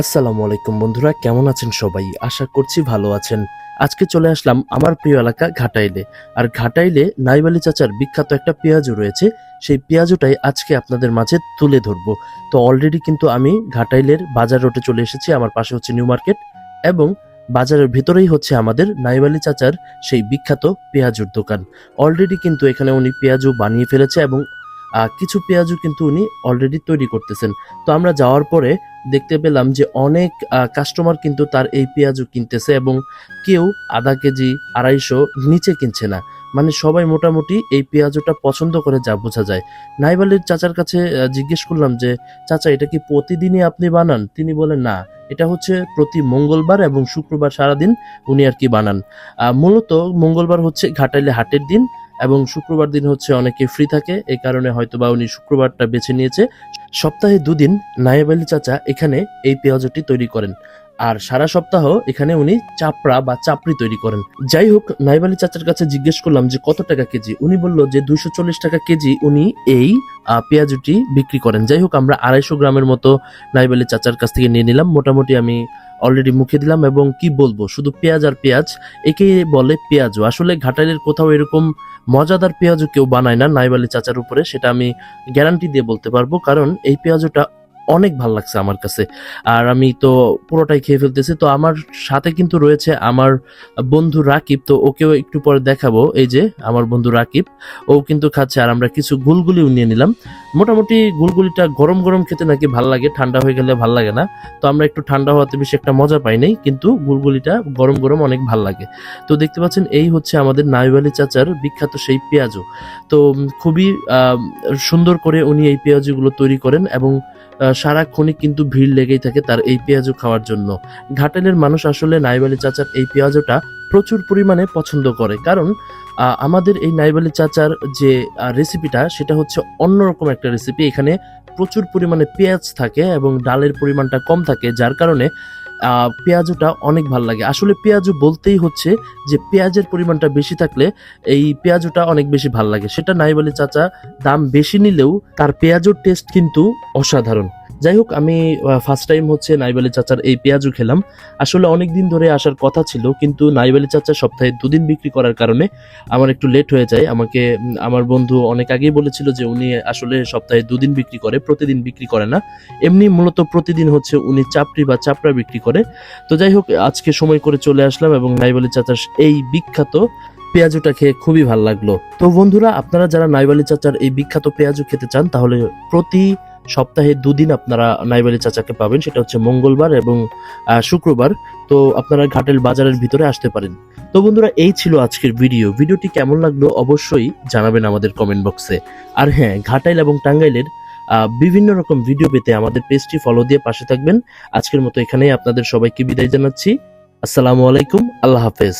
আসসালামু আলাইকুম বন্ধুরা, কেমন আছেন সবাই? আশা করছি ভালো আছেন। আজকে চলে আসলাম আমার প্রিয় এলাকা ঘাটাইলে। আর ঘাটাইলে নাইবালি চাচার বিখ্যাত একটা পেঁয়াজও রয়েছে। সেই পেঁয়াজটাই আজকে আপনাদের মাঝে তুলে ধরবো। তো অলরেডি কিন্তু আমি ঘাটাইলের বাজার রোডে চলে এসেছি, আমার পাশে হচ্ছে নিউ মার্কেট এবং বাজারের ভেতরেই হচ্ছে আমাদের নাইবালি চাচার সেই বিখ্যাত পেঁয়াজুর দোকান। অলরেডি কিন্তু এখানে উনি পেঁয়াজু বানিয়ে ফেলেছে এবং কিছু পেঁয়াজও কিন্তু উনি অলরেডি তৈরি করতেছেন। তো আমরা যাওয়ার পরে দেখতে পেলাম যে অনেক কাস্টমার কিন্তু তার এই পেঁয়াজু কিনতেছে এবং কেউ আধা কেজি, আড়াইশো নিচে কিনছে না। মানে সবাই মোটামুটি এই পেঁয়াজটা পছন্দ করে যা বোঝা যায়। নাইবালির চাচার কাছে জিজ্ঞেস করলাম যে, চাচা, এটা কি প্রতিদিনই আপনি বানান? তিনি বলেন না, এটা হচ্ছে প্রতি মঙ্গলবার এবং শুক্রবার সারাদিন উনি আর কি বানান। মূলত মঙ্গলবার হচ্ছে ঘাটাইলে হাটের দিন এবং শুক্রবার দিন হচ্ছে অনেকে ফ্রি থাকে। এই কারণে হয়তো বা উনি শুক্রবারটা বেছে নিয়েছে। সপ্তাহে দুদিন নায়েব আলী চাচা এখানে এই পেঁয়াজটি তৈরি করেন। আর সারা সপ্তাহ এখানে উনি চাপড়া বা চাপড়ি তৈরি করেন। যাই হোক, নাইবালি চাচার কাছে জিজ্ঞেস করলাম যে, কত টাকা কেজি? উনি বলল যে, দুইশো চল্লিশ টাকা কেজি উনি এই পেঁয়াজুটি বিক্রি করেন। যাই হোক, আমরা আড়াইশো গ্রামের মতো নাইবালি চাচার কাছ থেকে নিয়ে নিলাম। মোটামুটি আমি অলরেডি মুখে দিলাম এবং কি বলব, শুধু পেঁয়াজ আর পেঁয়াজ, একে বলে পেঁয়াজু আসলে ঘাটালের কোথাও এরকম মজাদার পেঁয়াজু কেউ বানায় না নাইবালি চাচার উপরে, সেটা আমি গ্যারান্টি দিয়ে বলতে পারব। কারণ এই পেঁয়াজুটা অনেক ভালো লাগছে আমার কাছে। আর আমি তো পুরোটাই খেয়ে ফেলতেছি। তো আমার সাথে কিন্তু রয়েছে আমার বন্ধু রাকিব। তো ওকেও একটু পরে দেখাবো। এই যে, আমার বন্ধু রাকিব। ও কিন্তু খাচ্ছে। আর আমরা কিছু গুলগুলিও নিয়ে নিলাম। মোটামুটি গুলগুলিটা গরম গরম খেতে নাকি ভালো লাগে, ঠান্ডা হয়ে গেলে ভালো লাগে না। তো আমরা একটু ঠান্ডা হওয়াতে বেশি একটা মজা পাই নাই, কিন্তু গুলগুলিটা গরম গরম অনেক ভালো লাগে। তো দেখতে পাচ্ছেন, এই হচ্ছে আমাদের নাইবালি চাচার বিখ্যাত সেই পেঁয়াজু তো খুবই সুন্দর করে উনি এই পেঁয়াজুগুলো তৈরি করেন এবং সারাক্ষণই কিন্তু ভিড় লেগেই থাকে তার এই পেঁয়াজু খাওয়ার জন্য। ঘাটালের মানুষ আসলে নাইবালি চাচার এই পেঁয়াজুটা প্রচুর পরিমাণে পছন্দ করে। কারণ আমাদের এই নাইবালি চাচার যে রেসিপিটা সেটা হচ্ছে অন্যরকম একটা রেসিপি এখানে প্রচুর পরিমাণে পেঁয়াজ থাকে এবং ডালের পরিমাণটা কম থাকে, যার কারণে পেঁয়াজটা অনেক ভালো লাগে। আসলে পেঁয়াজু বলতেই হচ্ছে যে, পেঁয়াজের পরিমাণটা বেশি থাকলে এই পেঁয়াজটা অনেক বেশি ভালো লাগে। সেটা নাই বলে চাচা দাম বেশি নিলেও তার পেঁয়াজুর টেস্ট কিন্তু অসাধারণ। যাই হোক আমি ফার্স্ট টাইম হচ্ছে নাইবালি চাচার এই পেঁয়াজু খেলাম। আসলে অনেক দিন ধরে আসার কথা ছিল, কিন্তু নাইবালি চাচা সপ্তাহে দুদিন বিক্রি করার কারণে আমার একটু লেট হয়ে যায়। আমাকে আমার বন্ধু অনেক আগেই বলেছিল যে উনি আসলে সপ্তাহে দুদিন বিক্রি করে, প্রতিদিন বিক্রি করে না। এমনি মূলত প্রতিদিন হচ্ছে উনি চাপড়ি বা চাপড়া বিক্রি করে। তো যাই হোক আজকে সময় করে চলে আসলাম এবং নাইবালি চাচার এই বিখ্যাত পেঁয়াজুটা খেয়ে খুবই ভালো লাগল। তো বন্ধুরা, আপনারা যারা নাইবালি চাচার এই বিখ্যাত পেঁয়াজু খেতে চান, তাহলে প্রতি সপ্তাহে দুদিন আপনারা নাইবালি চাচাকে পাবেন, সেটা হচ্ছে মঙ্গলবার এবং শুক্রবার। তো আপনারা ঘাটেল বাজারের ভিতরে আসতে পারেন। তো বন্ধুরা, এই ছিল আজকের ভিডিও। ভিডিওটি কেমন লাগল অবশ্যই জানাবেন আমাদের কমেন্ট বক্সে আর হ্যাঁ ঘাটাইল এবং টাঙ্গাইলের বিভিন্ন রকম ভিডিও পেতে আমাদের পেজটি ফলো দিয়ে পাশে থাকবেন। আজকের মতো এখানেই আপনাদের সবাইকে বিদায় জানাচ্ছি। আসসালামু আলাইকুম, আল্লাহ হাফেজ।